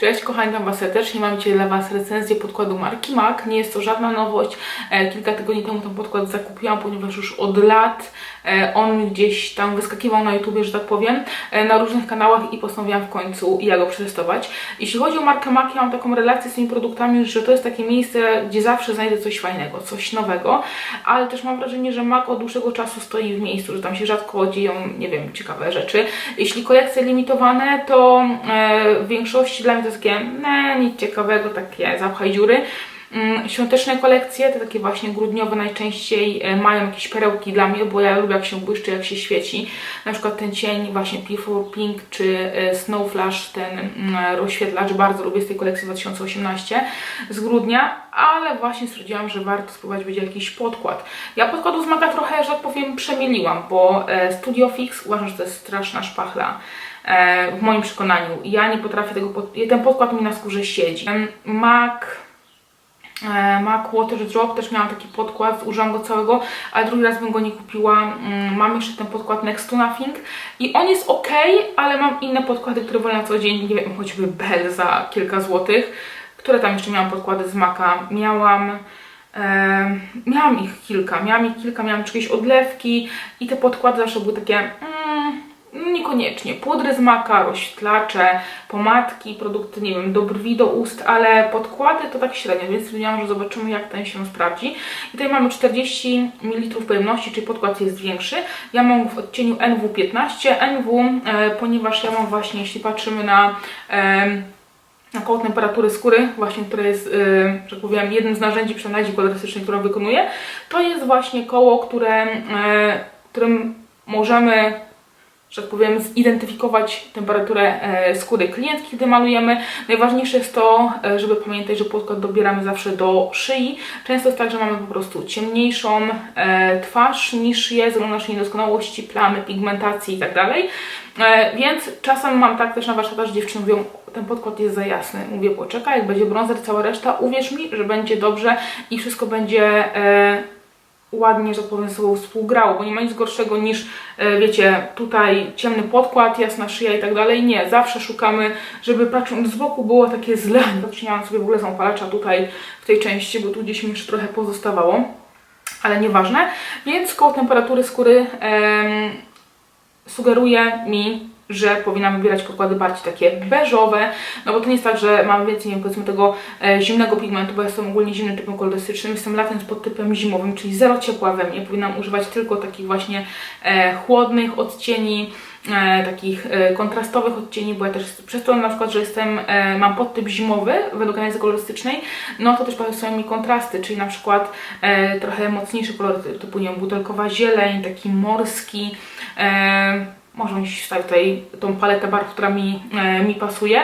Cześć kochani, witam Was serdecznie. Mam dzisiaj dla Was recenzję podkładu marki MAC. Nie jest to żadna nowość. E, Kilka tygodni temu ten podkład zakupiłam, ponieważ już od lat e, on gdzieś tam wyskakiwał na YouTubie, że tak powiem, e, na różnych kanałach i postanowiłam w końcu ja go przetestować. Jeśli chodzi o markę MAC, ja mam taką relację z tymi produktami, że to jest takie miejsce, gdzie zawsze znajdę coś fajnego, coś nowego, ale też mam wrażenie, że MAC od dłuższego czasu stoi w miejscu, że tam się rzadko dzieją, nie wiem, ciekawe rzeczy. Jeśli kolekcje limitowane, to w większości dla mnie to takie, ne, nic ciekawego, takie zapchaj dziury. Mm, Świąteczne kolekcje, te takie właśnie grudniowe najczęściej e, mają jakieś perełki dla mnie, bo ja lubię jak się błyszczy, jak się świeci. Na przykład ten cień właśnie P4 Pink czy e, Snow Flash, ten mm, rozświetlacz, bardzo lubię z tej kolekcji 2018 z grudnia, ale właśnie stwierdziłam, że warto spróbować będzie jakiś podkład. Ja podkładu z Maga trochę, że tak powiem, przemieliłam, bo e, Studio Fix uważam, że to jest straszna szpachla w moim przekonaniu. Ja nie potrafię tego, ten podkład mi na skórze siedzi. MAC E, MAC Water Drop, też miałam taki podkład, użyłam go całego, ale drugi raz bym go nie kupiła. Mm, Mam jeszcze ten podkład Next to Nothing i on jest ok, ale mam inne podkłady, które wolę na co dzień, nie wiem, choćby Bell za kilka złotych. Które tam jeszcze miałam podkłady z Maca? Miałam... E, miałam ich kilka, miałam ich kilka, miałam jakieś odlewki i te podkłady zawsze były takie mm, niekoniecznie. Pudry z maka, rozświetlacze, pomadki, produkty, nie wiem, do brwi, do ust, ale podkłady to tak średnio, więc stwierdziłam, że zobaczymy jak ten się sprawdzi. I tutaj mamy 40 ml pojemności, czyli podkład jest większy. Ja mam w odcieniu NW15. NW, e, ponieważ ja mam właśnie, jeśli patrzymy na... E, na koło temperatury skóry, właśnie które jest, yy, że tak powiem, jednym z narzędzi przeanalizy kolorystycznej, którą wykonuję, to jest właśnie koło, które, yy, którym możemy, że tak powiem, zidentyfikować temperaturę e, skóry klientki, kiedy malujemy. Najważniejsze jest to, e, żeby pamiętać, że podkład dobieramy zawsze do szyi. Często jest tak, że mamy po prostu ciemniejszą e, twarz niż jest, ze nasze niedoskonałości, plamy, pigmentacji i tak Więc czasem mam tak też na warsztatach, że dziewczyny mówią, ten podkład jest za jasny. Mówię, poczekaj, jak będzie bronzer, cała reszta, uwierz mi, że będzie dobrze i wszystko będzie ładnie, że tak powiem, ze sobą współgrało, bo nie ma nic gorszego niż, e, wiecie, tutaj ciemny podkład, jasna szyja i tak dalej. Nie, zawsze szukamy, żeby patrząc z boku było takie zle. Zaczynałam sobie w ogóle zapalacza tutaj w tej części, bo tu gdzieś mi jeszcze trochę pozostawało, ale nieważne. Więc koło temperatury skóry em, sugeruje mi, że powinnam wybierać podkłady bardziej takie beżowe, no bo to nie jest tak, że mam więcej, nie wiem, powiedzmy tego e, zimnego pigmentu, bo jestem ogólnie zimnym typem kolorystycznym, jestem latem z podtypem zimowym, czyli zero ciepła we mnie, powinnam używać tylko takich właśnie e, chłodnych odcieni, e, takich e, kontrastowych odcieni, bo ja też przez to na przykład, że jestem, e, mam podtyp zimowy według analizy kolorystycznej, no to też pasują mi kontrasty, czyli na przykład e, trochę mocniejsze kolory typu nie wiem, butelkowa zieleń, taki morski, e, można wstawić tutaj tą paletę barw, która mi, e, mi pasuje.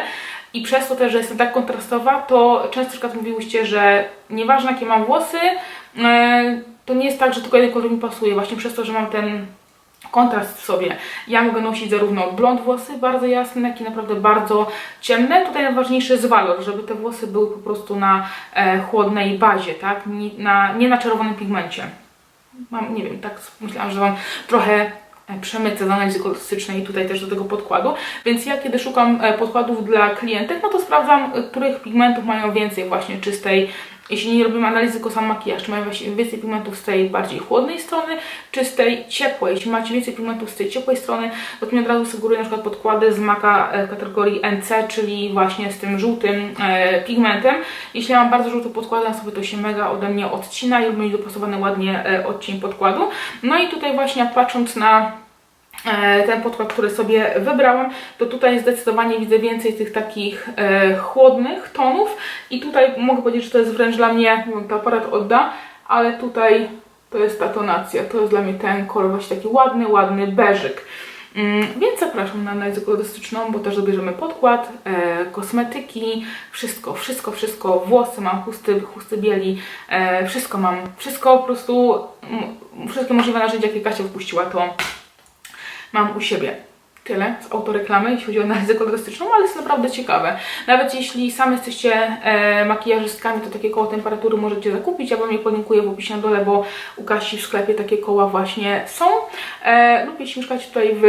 I przez to też, że jestem tak kontrastowa, to często przykład mówiłyście, że nieważne jakie mam włosy, e, to nie jest tak, że tylko jeden kolor mi pasuje. Właśnie przez to, że mam ten kontrast w sobie. Ja mogę nosić zarówno blond włosy bardzo jasne, jak i naprawdę bardzo ciemne. Tutaj najważniejszy jest walor, żeby te włosy były po prostu na e, chłodnej bazie, tak? Nie na, nie na czerwonym pigmencie. Mam, nie wiem, tak myślałam, że mam trochę przemycę z analizy kolorystycznej tutaj też do tego podkładu. Więc ja kiedy szukam e, podkładów dla klientek, no to sprawdzam, e, których pigmentów mają więcej właśnie czystej, jeśli nie robimy analizy, tylko sam makijaż, czy mają więcej pigmentów z tej bardziej chłodnej strony, czy z tej ciepłej. Jeśli macie więcej pigmentów z tej ciepłej strony, to mi od razu sugeruję na przykład podkłady z maka e, kategorii NC, czyli właśnie z tym żółtym e, pigmentem. Jeśli mam bardzo żółty podkład na sobie, to się mega ode mnie odcina i mi dopasowany ładnie e, odcień podkładu. No i tutaj właśnie patrząc na ten podkład, który sobie wybrałam, to tutaj zdecydowanie widzę więcej tych takich e, chłodnych tonów. I tutaj mogę powiedzieć, że to jest wręcz dla mnie, nie wiem, to aparat odda, ale tutaj to jest ta tonacja, to jest dla mnie ten kolor właśnie taki ładny, ładny beżyk. Mm, Więc zapraszam na analizę kolorystyczną, bo też dobierzemy podkład, e, kosmetyki, wszystko, wszystko, wszystko, włosy mam, chusty, chusty bieli, e, wszystko mam, wszystko po prostu, wszystkie możliwe narzędzia, jakie Kasia wpuściła, to mam u siebie. Tyle z autoreklamy, jeśli chodzi o analizę kolorystyczną, ale jest naprawdę ciekawe. Nawet jeśli sami jesteście e, makijażystkami, to takie koło temperatury możecie zakupić. Ja Wam je podlinkuję w opisie na dole, bo u Kasi w sklepie takie koła właśnie są. E, lub jeśli mieszkacie tutaj w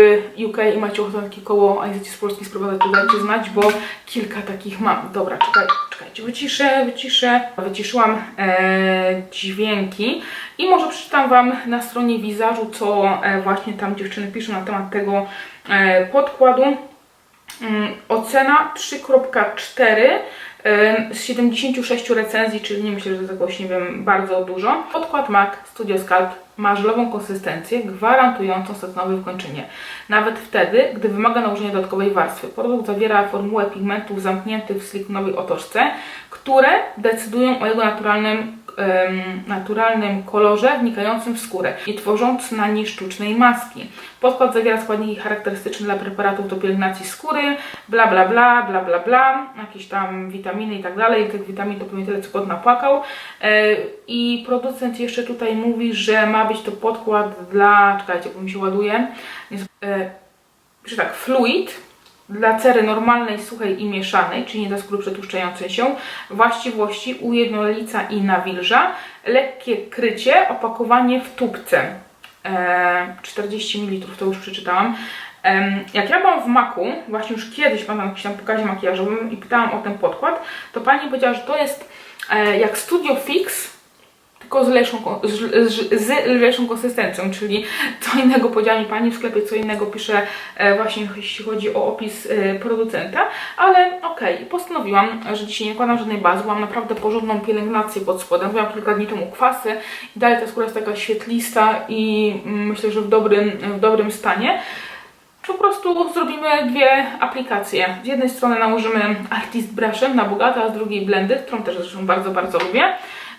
UK i macie ochotę na takie koło, a jesteście z Polski sprowadzać, to dajcie znać, bo kilka takich mam. Dobra, czekaj, czekajcie, wyciszę, wyciszę. Wyciszyłam e, dźwięki i może przeczytam Wam na stronie wizażu, co e, właśnie tam dziewczyny piszą na temat tego podkładu. Mm, Ocena 3.4 em, z 76 recenzji, czyli nie myślę, że to jakoś, nie wiem, bardzo dużo. Podkład MAC Studio Sculpt ma żelową konsystencję, gwarantującą setnowe wykończenie. Nawet wtedy, gdy wymaga nałożenia dodatkowej warstwy. Produkt zawiera formułę pigmentów zamkniętych w silikonowej otoczce, które decydują o jego naturalnym naturalnym kolorze wnikającym w skórę, nie tworząc na niej sztucznej maski. Podkład zawiera składniki charakterystyczne dla preparatów do pielęgnacji skóry, bla bla bla, bla bla bla, jakieś tam witaminy i tak dalej. Tych witamin to pewnie tyle, co kot napłakał. E, I producent jeszcze tutaj mówi, że ma być to podkład dla, czekajcie, bo mi się ładuje, jest, e, że tak, fluid, dla cery normalnej, suchej i mieszanej, czyli nie dla skóry przetłuszczającej się, właściwości ujednolica i nawilża, lekkie krycie, opakowanie w tubce. E, 40 ml, to już przeczytałam. Jak ja byłam w Maku, właśnie już kiedyś pamiętam na jakimś tam pokazie makijażowym i pytałam o ten podkład, to pani powiedziała, że to jest e, jak Studio Fix, tylko z lżejszą, z, konsystencją, czyli co innego powiedziała mi Pani w sklepie, co innego pisze e, właśnie jeśli chodzi o opis e, producenta, ale okej, postanowiłam, że dzisiaj nie nakładam żadnej bazy, mam naprawdę porządną pielęgnację pod spodem, byłam kilka dni temu kwasy i dalej ta skóra jest taka świetlista i mm, myślę, że w dobrym, w dobrym stanie. Po prostu zrobimy dwie aplikacje. Z jednej strony nałożymy Artist Brushem na bogato, a z drugiej Blendy, którą też zresztą bardzo, bardzo lubię.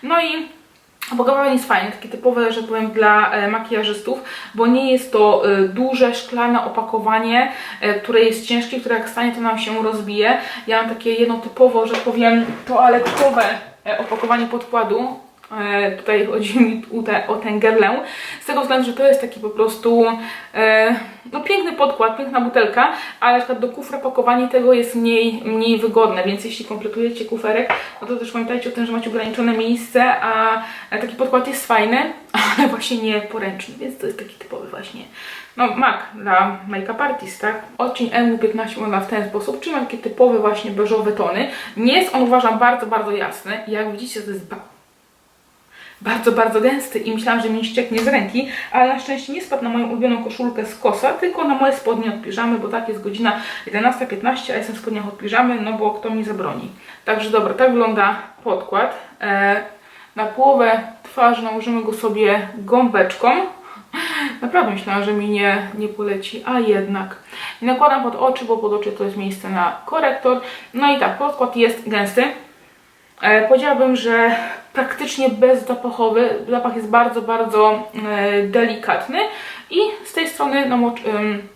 No i Opakowanie jest fajne, takie typowe, że powiem, dla e, makijażystów, bo nie jest to e, duże, szklane opakowanie, e, które jest ciężkie, które jak stanie, to nam się rozbije. Ja mam takie jedno typowo, że powiem, toaletowe e, opakowanie podkładu. E, tutaj chodzi mi u te, o tę gerlę, z tego względu, że to jest taki po prostu e, no piękny podkład, piękna butelka, ale na do kufra pakowanie tego jest mniej, mniej wygodne, więc jeśli kompletujecie kuferek, no to też pamiętajcie o tym, że macie ograniczone miejsce, a taki podkład jest fajny, ale właśnie nie poręczny, więc to jest taki typowy właśnie no MAC dla make-up artist, tak? Odcień MU15 wygląda w ten sposób, czyli ma takie typowe właśnie beżowe tony. Nie jest on uważam bardzo, bardzo jasny jak widzicie to jest bardzo, bardzo gęsty i myślałam, że mi ścieknie z ręki, ale na szczęście nie spadł na moją ulubioną koszulkę z kosa, tylko na moje spodnie od piżamy, bo tak jest godzina 11.15, a jestem w spodniach od piżamy, no bo kto mi zabroni. Także dobra, tak wygląda podkład. E, na połowę twarzy nałożymy go sobie gąbeczką. Naprawdę myślałam, że mi nie, nie poleci, a jednak. I nakładam pod oczy, bo pod oczy to jest miejsce na korektor. No i tak, podkład jest gęsty. E, powiedziałabym, że praktycznie bezzapachowy. Zapach jest bardzo, bardzo e, delikatny. I z tej strony namocz, ym,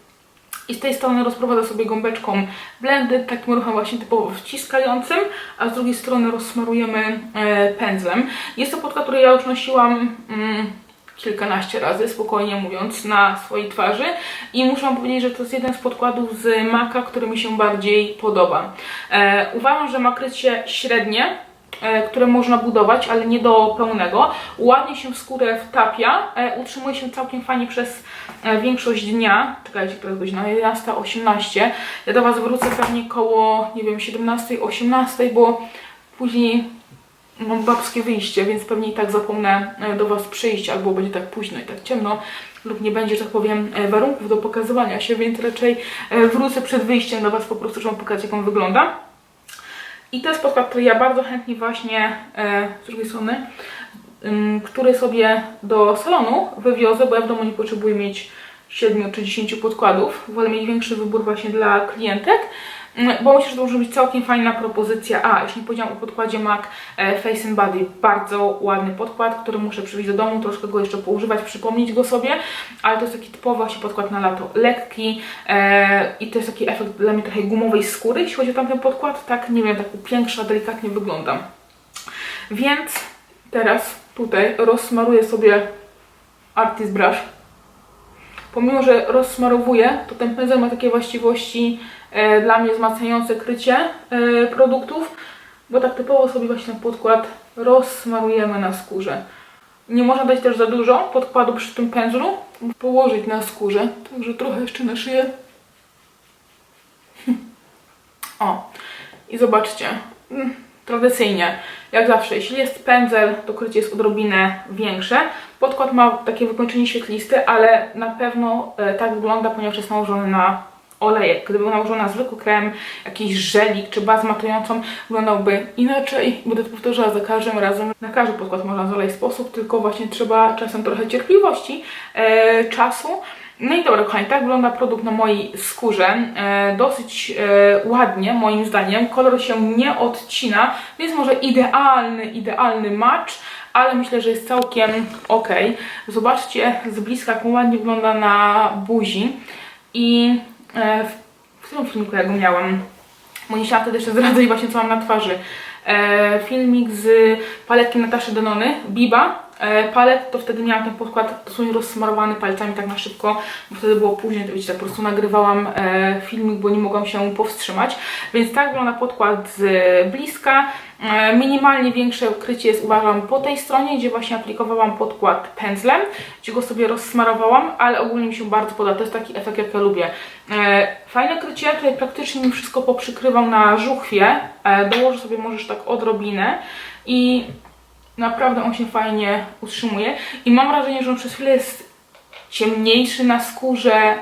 i z tej strony rozprowadzę sobie gąbeczką blendy, takim ruchem właśnie typowo wciskającym, a z drugiej strony rozsmarujemy e, pędzlem. Jest to podkład, który ja już nosiłam mm, kilkanaście razy, spokojnie mówiąc, na swojej twarzy i muszę Wam powiedzieć, że to jest jeden z podkładów z Maka, który mi się bardziej podoba. E, uważam, że ma krycie średnie, e, które można budować, ale nie do pełnego. Ładnie się w skórę wtapia, e, utrzymuje się całkiem fajnie przez e, większość dnia. Czekajcie, która jest godzina 11.18. Ja do Was wrócę pewnie koło, nie wiem, 17.18, bo później mam babskie wyjście, więc pewnie i tak zapomnę e, do Was przyjść, albo będzie tak późno i tak ciemno, lub nie będzie, że tak powiem, e, warunków do pokazywania się, więc raczej e, wrócę przed wyjściem do Was po prostu, żeby pokazać, jak on wygląda. I to jest podkład, który ja bardzo chętnie właśnie e, z drugiej strony, który sobie do salonu wywiozę, bo ja w domu nie potrzebuję mieć 7 czy 10 podkładów. Wolę mieć większy wybór właśnie dla klientek, bo myślę, że to może być całkiem fajna propozycja. A, już nie powiedziałam o podkładzie MAC e, Face and Body. Bardzo ładny podkład, który muszę przywieźć do domu, troszkę go jeszcze poużywać, przypomnieć go sobie, ale to jest taki typowy właśnie podkład na lato. Lekki e, i to jest taki efekt dla mnie trochę gumowej skóry, jeśli chodzi o tamten podkład. Tak, nie wiem, tak upiększa, delikatnie wyglądam. Więc teraz tutaj rozsmaruję sobie Artist Brush pomimo, że rozsmarowuje, to ten pędzel ma takie właściwości e, dla mnie wzmacniające krycie e, produktów, bo tak typowo sobie właśnie podkład rozsmarujemy na skórze. Nie można dać też za dużo podkładu przy tym pędzlu, położyć na skórze, także trochę jeszcze na szyję. O, i zobaczcie, mm, tradycyjnie, jak zawsze, jeśli jest pędzel, to krycie jest odrobinę większe. Podkład ma takie wykończenie świetliste, ale na pewno e, tak wygląda, ponieważ jest nałożony na olejek. Gdyby był nałożony na zwykły krem, jakiś żelik czy bazę matującą, wyglądałby inaczej. Będę to powtarzała za każdym razem. Na każdy podkład można zolej sposób, tylko właśnie trzeba czasem trochę cierpliwości, e, czasu. No i dobra, kochani, tak wygląda produkt na mojej skórze. E, dosyć e, ładnie, moim zdaniem. Kolor się nie odcina, więc może idealny, idealny match, ale myślę, że jest całkiem ok. Zobaczcie z bliska, jak ładnie wygląda na buzi. I e, w, w którym filmiku ja go miałam? Bo nie chciałam wtedy jeszcze zdradzać właśnie, co mam na twarzy. E, filmik z paletkiem Nataszy Denony, Biba. E, palet to wtedy miałam ten podkład dosłownie rozsmarowany palcami tak na szybko, bo wtedy było później, to tak po prostu nagrywałam e, filmik, bo nie mogłam się powstrzymać. Więc tak wygląda podkład z bliska. E, Minimalnie większe ukrycie jest uważam po tej stronie, gdzie właśnie aplikowałam podkład pędzlem, gdzie go sobie rozsmarowałam, ale ogólnie mi się bardzo podoba. To jest taki efekt, jak ja lubię. Fajne krycie, tutaj praktycznie mi wszystko poprzykrywam na żuchwie. Dołożę sobie możesz tak odrobinę i naprawdę on się fajnie utrzymuje. I mam wrażenie, że on przez chwilę jest ciemniejszy na skórze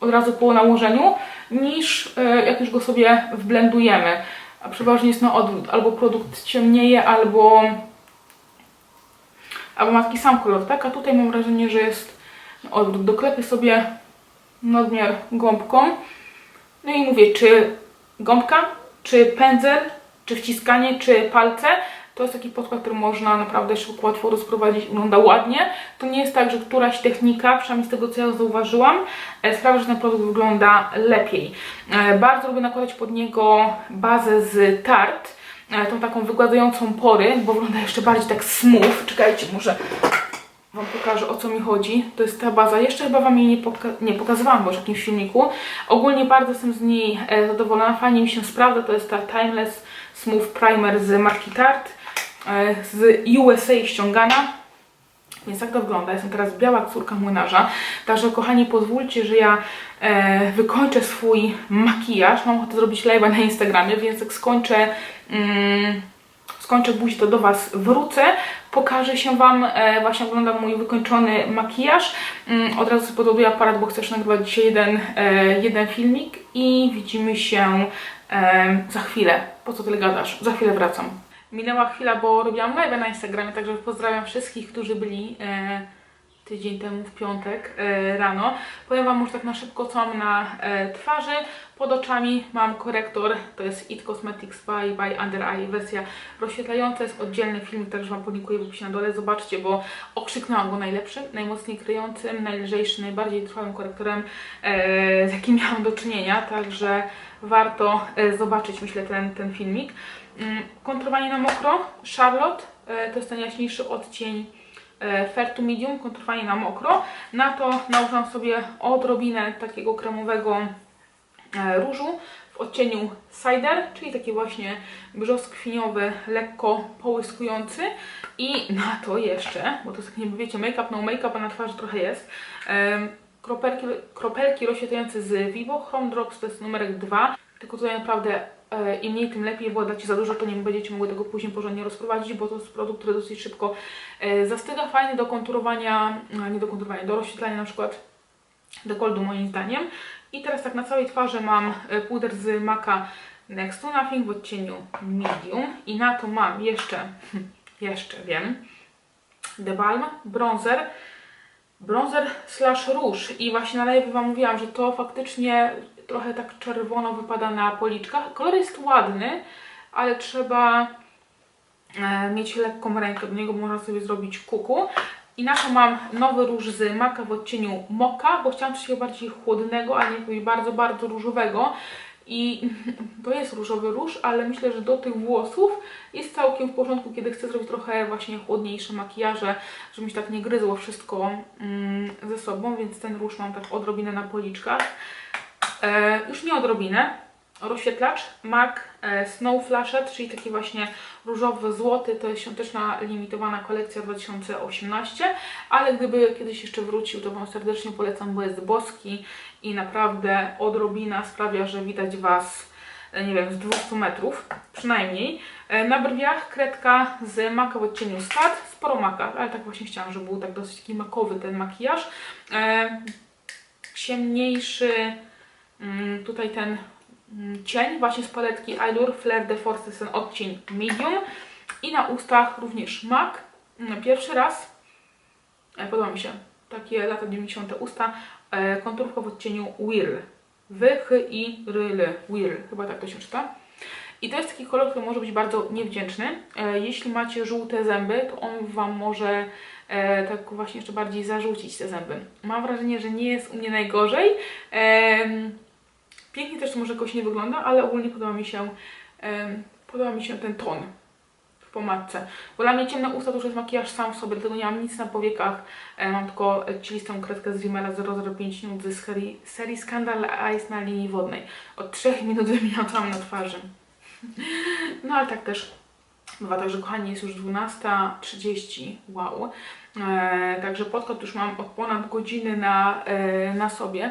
od razu po nałożeniu, niż e, jak już go sobie wblendujemy. A przeważnie jest na odwrót. Albo produkt ciemnieje, albo, albo ma taki sam kolor, tak? A tutaj mam wrażenie, że jest odwrót. Doklepię sobie nadmiar gąbką. No i mówię, czy gąbka, czy pędzel, czy wciskanie, czy palce. To jest taki podkład, który można naprawdę szybko, łatwo rozprowadzić, wygląda ładnie. To nie jest tak, że któraś technika, przynajmniej z tego co ja zauważyłam, e, sprawia, że ten produkt wygląda lepiej. E, Bardzo lubię nakładać pod niego bazę z Tarte, tą taką wygładzającą pory, bo wygląda jeszcze bardziej tak smooth. Czekajcie, może Wam pokażę o co mi chodzi. To jest ta baza. Jeszcze chyba Wam jej nie, poka nie pokazywałam, bo już w jakimś filmiku. Ogólnie bardzo jestem z niej e, zadowolona. Fajnie mi się sprawdza. To jest ta Timeless Smooth Primer z marki Tarte. E, z USA ściągana. Więc tak to wygląda. Jestem teraz biała córka młynarza. Także kochani, pozwólcie, że ja e, wykończę swój makijaż. Mam ochotę zrobić live'a na Instagramie, więc jak skończę... Mm, skończę buzi, to do Was wrócę. Pokażę się Wam, e, właśnie wygląda mój wykończony makijaż. Mm, od razu podładuję aparat, bo chcę już nagrywać dzisiaj jeden, e, jeden filmik i widzimy się e, za chwilę. Po co tyle gadasz? Za chwilę wracam. Minęła chwila, bo robiłam live na Instagramie, także pozdrawiam wszystkich, którzy byli e, tydzień temu w piątek e, rano. Powiem Wam już tak na szybko, co mam na e, twarzy. Pod oczami mam korektor, to jest It Cosmetics by, by Under Eye, wersja rozświetlająca, jest oddzielny film, też Wam podlinkuję w opisie na dole, zobaczcie, bo okrzyknęłam go najlepszym, najmocniej kryjącym, najlżejszym, najbardziej trwałym korektorem, e, z jakim miałam do czynienia, także warto e, zobaczyć, myślę, ten, ten filmik. Mm, Kontrowanie na mokro, Charlotte, e, to jest ten jaśniejszy odcień e, Fair to Medium, kontrowanie na mokro. Na to nałożyłam sobie odrobinę takiego kremowego e, różu w odcieniu Cider, czyli taki właśnie brzoskwiniowy, lekko połyskujący. I na to jeszcze, bo to jest tak nie wiecie, make-up, no make-up, a na twarzy trochę jest, kropelki, kropelki rozświetlające z Vivo Chrome Drops, to jest numerek 2. Tylko tutaj naprawdę im mniej, tym lepiej, bo dacie za dużo, to nie będziecie mogły tego później porządnie rozprowadzić, bo to jest produkt, który dosyć szybko e, zastyga. Fajny do konturowania, a nie do konturowania, do rozświetlania na przykład dekoldu moim zdaniem. I teraz tak na całej twarzy mam e, puder z Maca Next to Nothing w odcieniu medium i na to mam jeszcze, jeszcze wiem, The Balm Bronzer bronzer slash róż i właśnie na live Wam mówiłam, że to faktycznie trochę tak czerwono wypada na policzkach. Kolor jest ładny, ale trzeba e, mieć lekką rękę do niego, można sobie zrobić kuku. I na to mam nowy róż z Maka w odcieniu Moka, bo chciałam coś bardziej chłodnego, a nie jakiegoś bardzo, bardzo różowego. i to jest różowy róż, ale myślę, że do tych włosów jest całkiem w porządku, kiedy chcę zrobić trochę właśnie chłodniejsze makijaże, żeby mi się tak nie gryzło wszystko mm, ze sobą, więc ten róż mam tak odrobinę na policzkach. E, już nie odrobinę. Rozświetlacz MAC e, Snow Flashet, czyli taki właśnie różowy, złoty, to jest świąteczna limitowana kolekcja 2018, ale gdyby kiedyś jeszcze wrócił, to Wam serdecznie polecam, bo jest boski i naprawdę odrobina sprawia, że widać Was, e, nie wiem, z 200 metrów przynajmniej. E, Na brwiach kredka z maka w odcieniu Stat, sporo maka, ale tak właśnie chciałam, żeby był tak dosyć taki makowy ten makijaż. Ciemniejszy tutaj ten mm, cień właśnie z paletki Allure Fleur de Force, ten odcień medium i na ustach również MAC. Mm, Pierwszy raz, e, podoba mi się, takie lata 90 usta, e, konturka w odcieniu Whirl. W, H, I, R, L, Whirl, chyba tak to się czyta. I to jest taki kolor, który może być bardzo niewdzięczny. E, jeśli macie żółte zęby, to on Wam może e, tak właśnie jeszcze bardziej zarzucić te zęby. Mam wrażenie, że nie jest u mnie najgorzej. Em, Pięknie też to może jakoś nie wygląda, ale ogólnie podoba mi się, podoba mi się ten ton w pomadce. Bo dla mnie ciemne usta to już jest makijaż sam w sobie, dlatego nie mam nic na powiekach. E, mam tylko cielistą kredkę z Rimmela 005 nude z serii, serii Scandal Eyes na linii wodnej. Od 3 minut wymieniałam na twarzy. No ale tak też bywa. Także kochani, jest już 12.30. Wow. E, także podkład już mam od ponad godziny na, e, na sobie.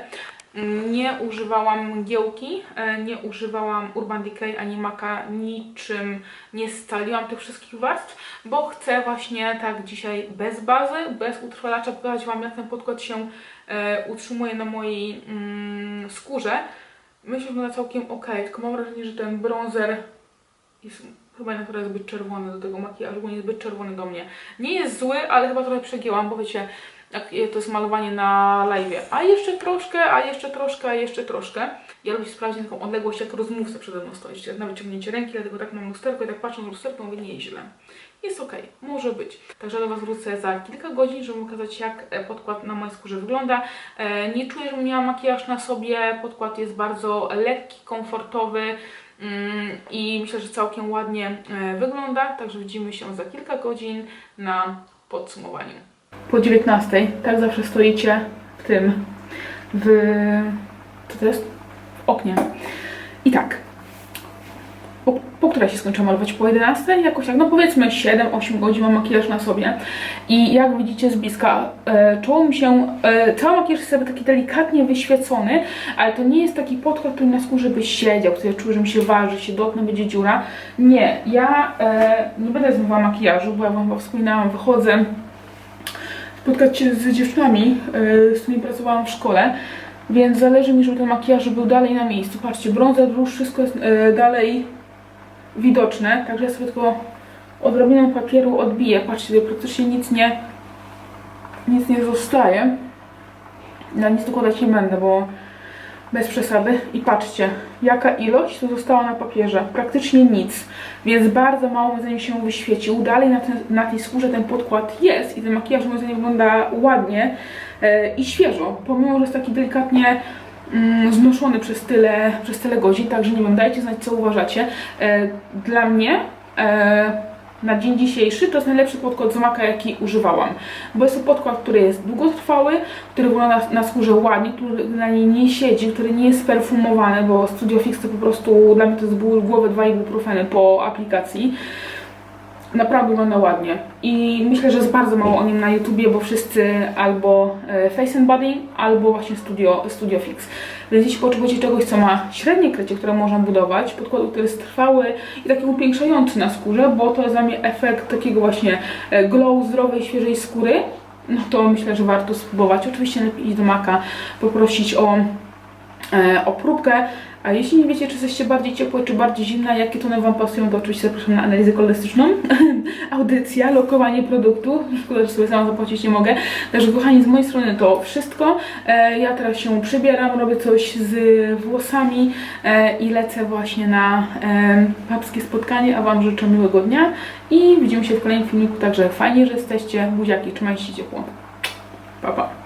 Nie używałam mgiełki, e, nie używałam Urban Decay ani Maka, niczym nie scaliłam tych wszystkich warstw, bo chcę właśnie tak dzisiaj bez bazy, bez utrwalacza pokazać Wam jak ten podkład się e, utrzymuje na mojej mm, skórze. Myślę, że wygląda całkiem ok, tylko mam wrażenie, że ten bronzer jest chyba naprawdę zbyt czerwony do tego makijażu, bo nie zbyt czerwony do mnie. Nie jest zły, ale chyba trochę przegięłam, bo wiecie, to jest malowanie na live. A jeszcze troszkę, a jeszcze troszkę, a jeszcze troszkę. Ja lubię sprawdzić taką odległość, jak rozmówca przede mną stoi. Czyli Nawet ciągnięcie ręki, dlatego tak mam lusterko i tak patrzę na lusterko, mówię, nie jest ok, może być. Także do Was wrócę za kilka godzin, żeby pokazać, jak e, podkład na mojej skórze wygląda. E, Nie czuję, żebym miała makijaż na sobie. Podkład jest bardzo lekki, komfortowy. Mm, I myślę, że całkiem ładnie e, wygląda. Także widzimy się za kilka godzin na podsumowaniu. Po 19, tak zawsze stoicie w tym, w. Co to jest? W oknie. I tak. Po, po której się skończyła malować? Po 11? Jakoś tak, no powiedzmy 7-8 godzin mam makijaż na sobie. I jak widzicie z bliska, e, czoło mi się, e, cały makijaż jest jakby taki delikatnie wyświecony, ale to nie jest taki podkład, który na skórze by siedział, który czuję, że mi się waży, się dotknę, będzie dziura. Nie, ja e, nie będę zmywała makijażu, bo jak wam wspominałam, wychodzę spotkać się z dziewczynami, e, z którymi pracowałam w szkole, więc zależy mi, żeby ten makijaż był dalej na miejscu. Patrzcie, brązer, wszystko jest e, dalej widoczne, także ja sobie tylko odrobinę papieru odbiję. Patrzcie, tutaj praktycznie nic nie, nic nie zostaje. Ja nic dokładać nie będę, bo bez przesady. I patrzcie, jaka ilość tu została na papierze. Praktycznie nic. Więc bardzo mało moim się wyświecił. Dalej na, ten, na tej skórze ten podkład jest i ten makijaż moim zdaniem wygląda ładnie e, i świeżo. Pomimo, że jest taki delikatnie mm, znoszony przez tyle, przez tyle godzin. Także nie wiem, dajcie znać co uważacie. E, dla mnie e, na dzień dzisiejszy to jest najlepszy podkład z Maka, jaki używałam. Bo jest to podkład, który jest długotrwały, który wygląda na, na skórze ładnie, który na niej nie siedzi, który nie jest perfumowany, bo Studio Fix to po prostu dla mnie to jest ból głowy dwa ibuprofeny po aplikacji. Naprawdę wygląda ładnie. I myślę, że jest bardzo mało o nim na YouTubie, bo wszyscy albo e, Face and Body, albo właśnie Studio, Studio Fix. Więc jeśli potrzebujecie czegoś, co ma średnie krycie, które można budować, podkładu, który jest trwały i taki upiększający na skórze, bo to jest dla mnie efekt takiego właśnie e, glow, zdrowej, świeżej skóry, no to myślę, że warto spróbować. Oczywiście lepiej iść do Maka, poprosić o e, o próbkę. A jeśli nie wiecie, czy jesteście bardziej ciepłe, czy bardziej zimne, jakie tony Wam pasują, to oczywiście zapraszam na analizę kolorystyczną. Audycja, lokowanie produktu. Szkoda, że sobie sama zapłacić nie mogę. Także kochani, z mojej strony to wszystko. E, ja teraz się przebieram, robię coś z włosami e, i lecę właśnie na e, papskie spotkanie, a Wam życzę miłego dnia i widzimy się w kolejnym filmiku. Także fajnie, że jesteście. Buziaki, trzymajcie się ciepło. Pa, pa.